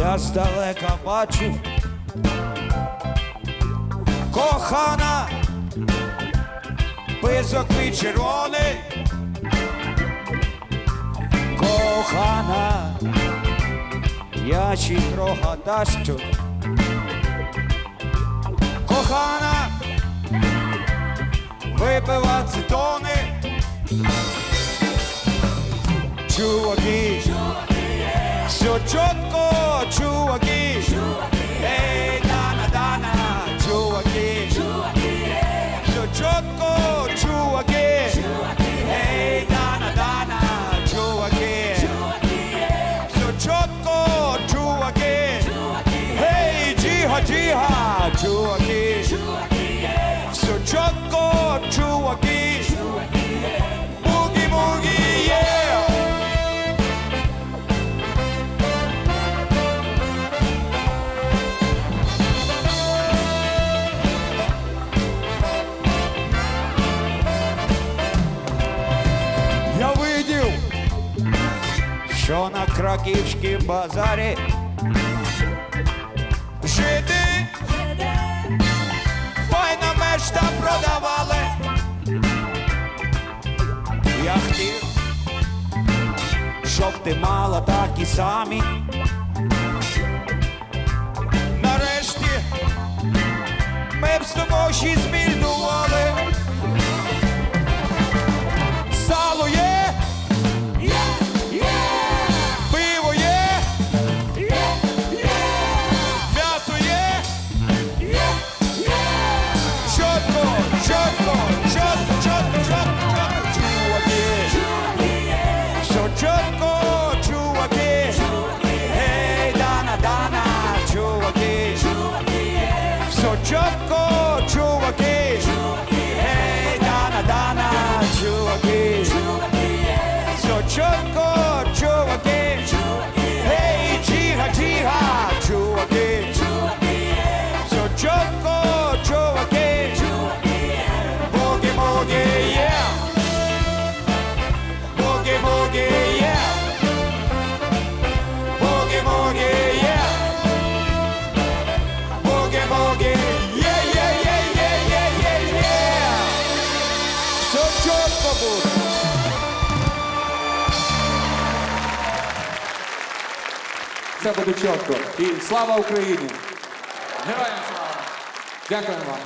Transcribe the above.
я здалека бачу. Кохана, писок твій червоний. Кохана, я чи трохи дащу. Кохана, випива цитони. Чуваки, все чітко, чуваки. Ей, дана, дана, чуваки. Все чітко, чуваки. Ей, дана, дана, чуваки. Все чітко, чуваки. Ей, джига, джига, чуваки. Все що на краківськім базарі жити файна мешта продавали. Я хотів, щоб ти мала такі самі. Нарешті ми б з тобою ще. Чітко, чуваки. гей, дана, дана, чуваки. Все чітко, Все буде чітко. І слава Україні! Героям слава! Дякуємо вам.